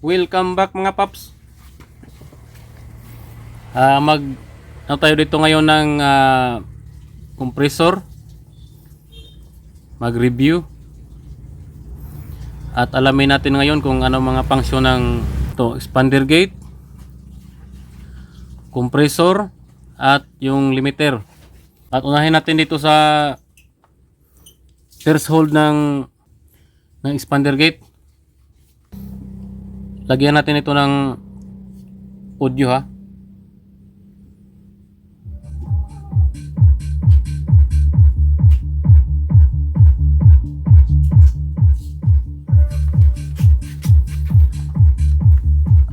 Welcome back mga paps. Ah, mag ano tayo dito ngayon ng ah, compressor. Mag-review. At alamin natin ngayon kung ano mga function ng to expander gate, compressor at yung limiter. At unahin natin dito sa threshold ng ng expander gate. Lagyan natin ito ng audio ha.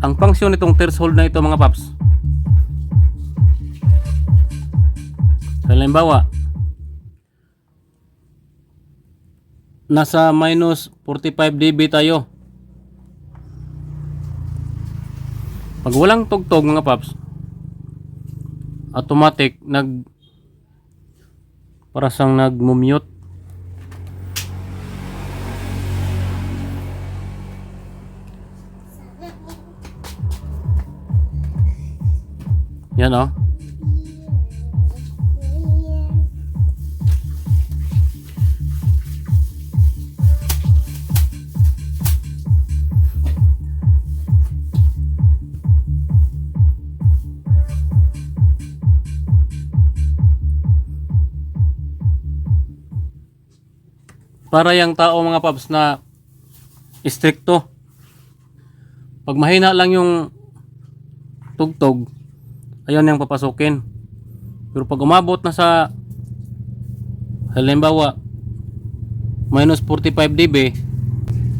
Ang function nitong threshold na ito mga paps. Halimbawa, nasa minus 45 dB tayo. Pag walang tugtog mga paps, automatic nag para sang nag-mute. Yan oh. Para yung tao mga paps na stricto. Pag mahina lang yung tugtog, ayun yung papasukin. Pero pag umabot na sa halimbawa minus 45 dB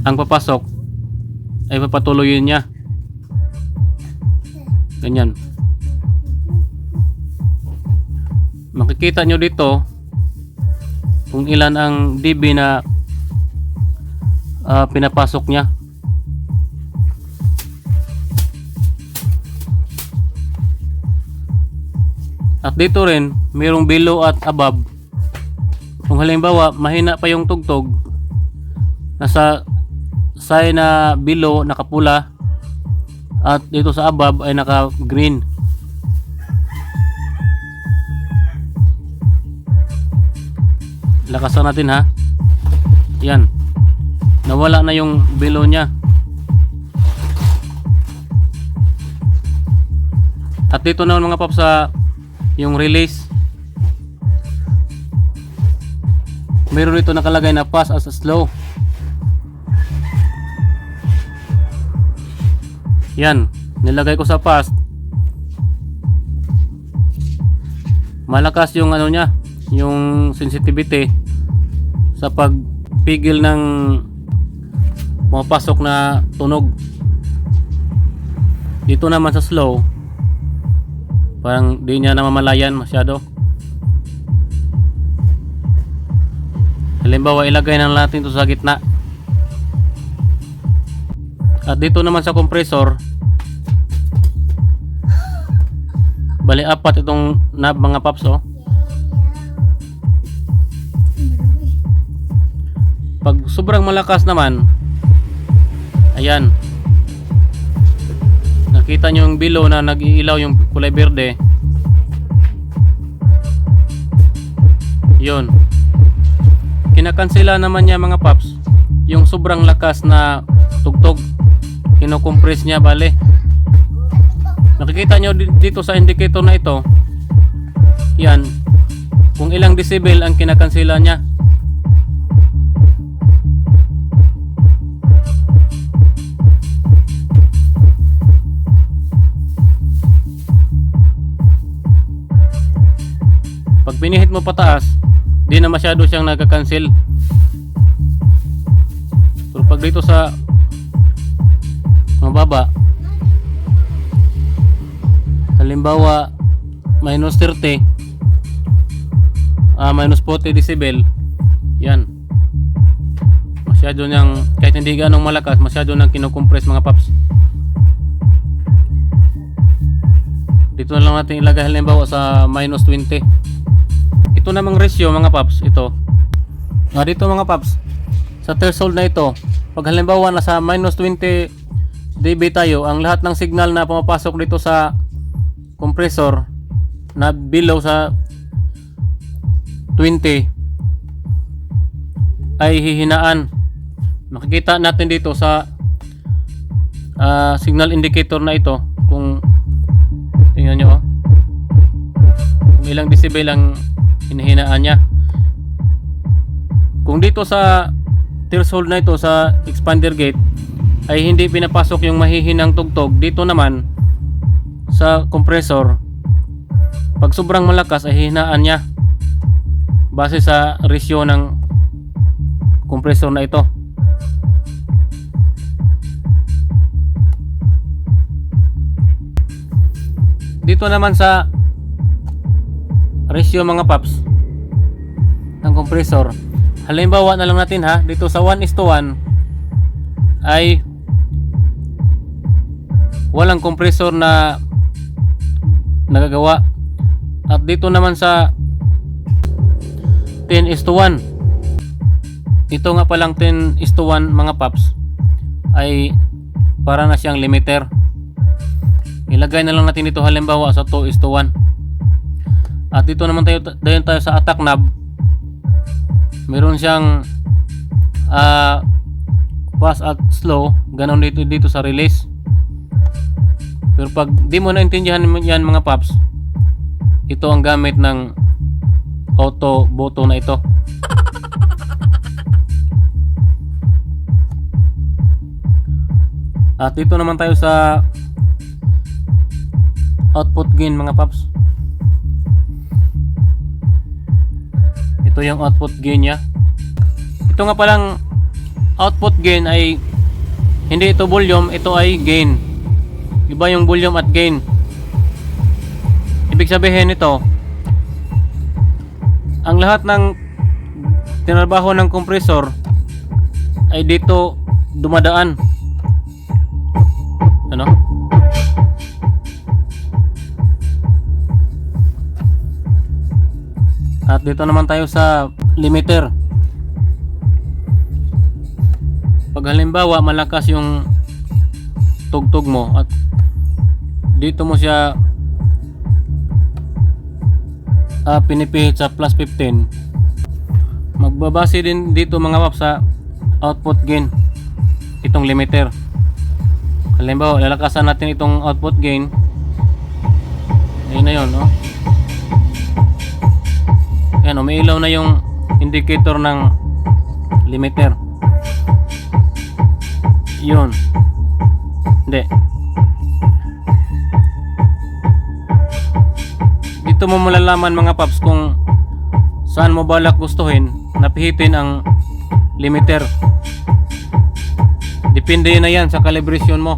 ang papasok ay papatuloyin niya. Ganyan. Makikita nyo dito kung ilan ang dB na ah, pinapasok niya. At dito rin, mayroong below at above. Kung halimbawa, mahina pa yung tugtog, nasa side na below nakapula at dito sa above ay naka green. Lakasan natin ha. Yan. Nawala na yung below niya. At dito naman mga paps sa yung release. Meron dito nakalagay na fast as slow. Yan, nilagay ko sa fast. Malakas yung ano niya, yung sensitivity sa pagpigil ng pumapasok na tunog. Dito naman sa slow, parang di niya namamalayan masyado. Halimbawa, ilagay na natin ito sa gitna. At dito naman sa compressor, bali apat itong knob mga paps oh. Pag sobrang malakas naman, ayan. Nakita nyo yung below na nag-iilaw yung kulay berde. Yun. Kinakansela naman niya mga paps yung sobrang lakas na tugtog. Kino-compress niya bale. Nakikita nyo di- dito sa indicator na ito. Yan. Kung ilang decibel ang kinakansela niya. Pag pinihit mo pataas, di na masyado siyang nagka-cancel. Pero pag dito sa mababa, halimbawa minus 30, ah minus 40 decibel, yan. Masyado niyang, kahit hindi ganong malakas, masyado nang kinukompress mga paps. Dito na lang natin ilagay halimbawa sa minus 20. Ito namang ratio mga paps, ito. Ah, dito mga paps, sa threshold na ito, pag halimbawa nasa minus 20 dB tayo, ang lahat ng signal na pumapasok dito sa compressor na below sa 20 ay hihinaan. Makikita natin dito sa ah, signal indicator na ito kung tingnan nyo oh, ilang decibel ang hinihinaan niya. Kung dito sa threshold na ito sa expander gate ay hindi pinapasok yung mahihinang tugtog dito naman sa compressor pag sobrang malakas ay hinaan niya base sa ratio ng compressor na ito dito naman sa ratio mga paps ng compressor. Halimbawa na lang natin ha dito sa 1 is to 1 ay walang compressor na nagagawa. At dito naman sa 10 is to 1 ito nga palang 10 is to 1 mga paps ay para na siyang limiter. Ilagay na lang natin dito halimbawa sa 2 is to 1 at dito naman tayo dayon tayo sa attack knob. Meron siyang ah fast at slow. Ganon dito dito sa release. Pero pag di mo naintindihan yan mga paps ito ang gamit ng auto boto na ito. At dito naman tayo sa output gain mga paps ito yung output gain niya. Ito nga palang output gain ay hindi ito volume ito ay gain. Iba yung volume at gain. Ibig sabihin nito ang lahat ng tinrabaho ng compressor ay dito dumadaan. Ano at dito naman tayo sa limiter. Pag halimbawa malakas yung tugtog mo at dito mo siya ah, pinipihit sa plus 15 magbabase din dito mga paps sa output gain itong limiter. Halimbawa lalakasan natin itong output gain. Ayun na yun no yan umiilaw na yung indicator ng limiter. Yun. Hindi. Dito mo malalaman mga paps kung saan mo balak gustuhin napihitin ang limiter. Depende na yan sa calibration mo.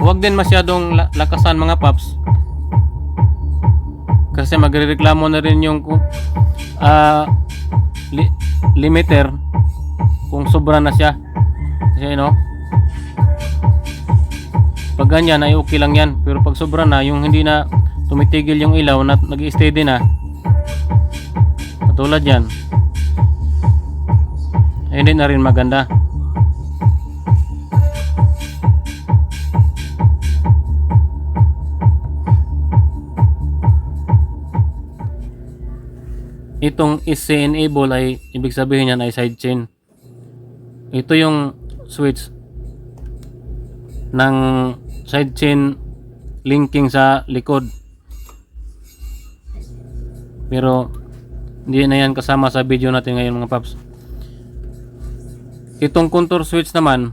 Huwag din masyadong la- lakasan mga paps kasi magrereklamo na rin yung ah, li- limiter kung sobra na siya. Kasi no? Pag ganyan ay okay lang yan. Pero pag sobra na yung hindi na tumitigil yung ilaw na nag steady na katulad yan ay hindi na rin maganda itong is enable ay ibig sabihin yan ay sidechain. Ito yung switch ng sidechain linking sa likod. Pero hindi na yan kasama sa video natin ngayon mga paps. Itong contour switch naman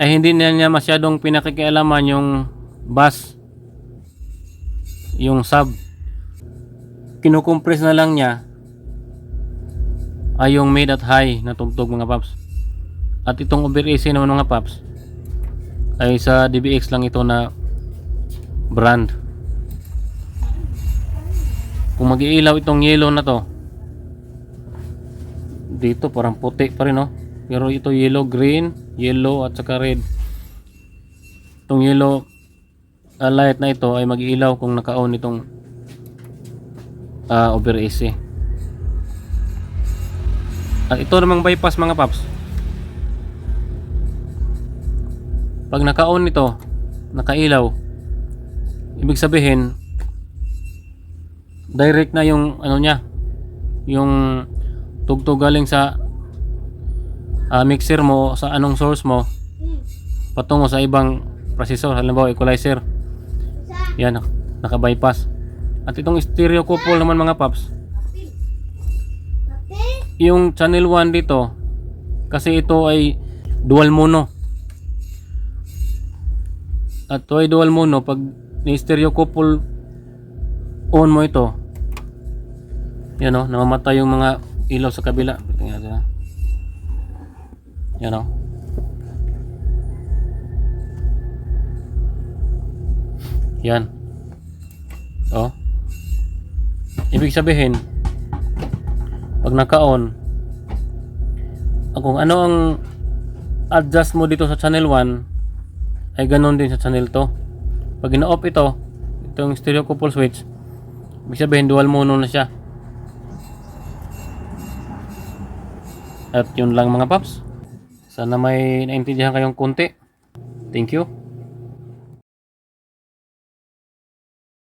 ay hindi na niya masyadong pinakikialaman yung bus yung sub. Kinukompress na lang niya ay yung mid at high na tugtog mga paps. At itong over AC naman mga paps ay sa DBX lang ito na brand. Kung mag-iilaw itong yellow na to dito parang puti pa rin no pero ito yellow green yellow at saka red. Itong yellow uh, light na ito ay mag-iilaw kung naka-on itong uh, over AC At ito namang bypass mga paps. Pag naka-on ito, nakailaw, ibig sabihin, direct na yung ano niya, yung tugtog galing sa ah, mixer mo sa anong source mo patungo sa ibang processor, halimbawa equalizer. Yan, nak- naka-bypass. At itong stereo couple naman mga paps, yung channel 1 dito, kasi ito ay dual mono. At ito ay dual mono, pag ni stereo couple on mo ito, yan o, namamatay yung mga ilaw sa kabila. Tingnan natin. Yan o. Yan. Oh. Ibig sabihin, pag naka-on, kung ano ang adjust mo dito sa channel 1, ay ganon din sa channel 2. Pag ina-off ito, itong stereo couple switch, ibig sabihin dual mono na siya. At yun lang mga paps. Sana may naintindihan kayong konti. Thank you.